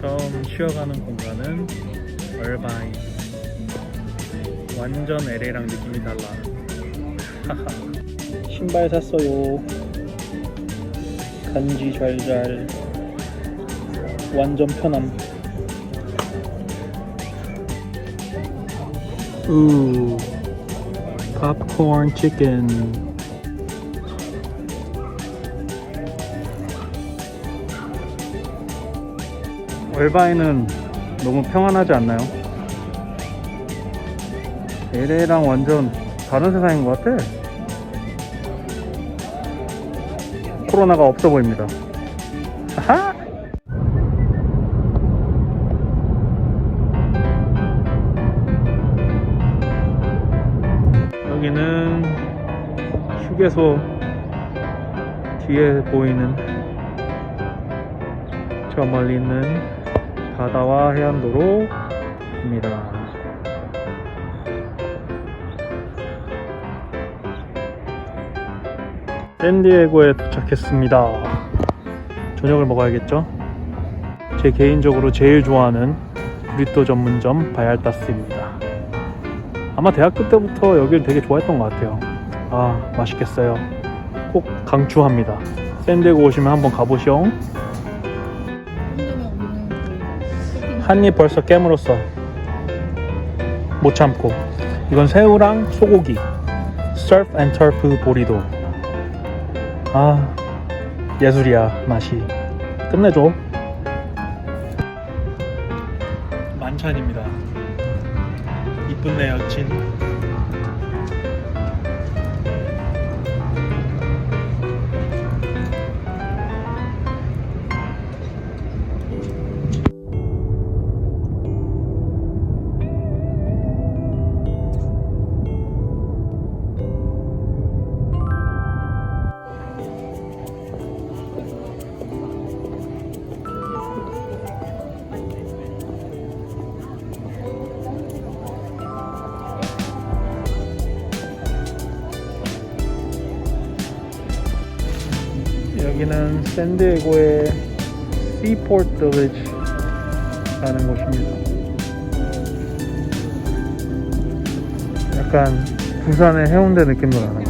처음 쉬어가는 공간은 얼바인. 완전 LA랑 느낌이 달라. 신발 샀어요. 간지 잘잘. 완전 편함. 우. 팝콘 치킨. 얼바인은 너무 평안하지 않나요? LA랑 완전 다른 세상인 것 같아. 코로나가 없어 보입니다. 하하! 여기는 휴게소 뒤에 보이는 저 멀리 있는 바다와 해안도로입니다. 샌디에고에 도착했습니다. 저녁을 먹어야겠죠? 제 개인적으로 제일 좋아하는 브리또 전문점 바얄타스입니다. 아마 대학교 때부터 여기를 되게 좋아했던 것 같아요. 아, 맛있겠어요. 꼭 강추합니다. 샌디에고 오시면 한번 가보시오. 한 입 벌써 깨물었어. 못 참고. 이건 새우랑 소고기. 서프 앤 터프 보리도. 아, 예술이야, 맛이. 끝내줘. 만찬입니다. 이쁜 내 여친. 여기는 샌디에고의 Seaport Village라는 곳입니다. 약간 부산의 해운대 느낌도 같아요.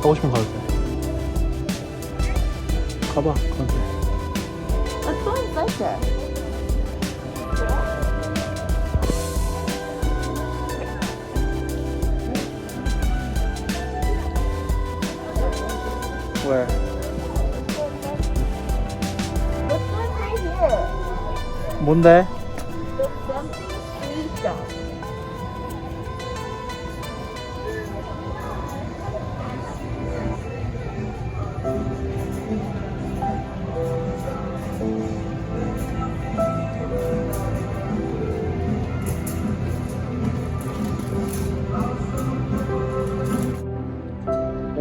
가고 싶으면 가도 돼. 가봐, 가도 돼. Let's go inside there. 왜? Let's go inside here. 뭔데?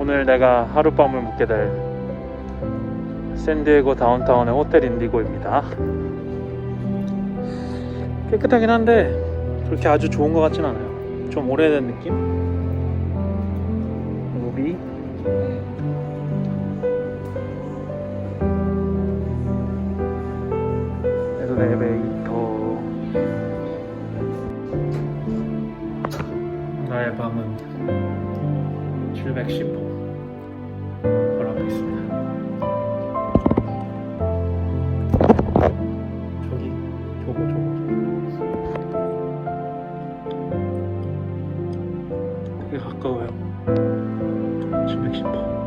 오늘 내가 하룻밤을 묵게 될 샌디에고 다운타운의 호텔 인디고입니다. 깨끗하긴 한데 그렇게 아주 좋은 것 같진 않아요. 좀 오래된 느낌? 루비 엘리베이터 나의 방은 710호 되게 가까워요. 710호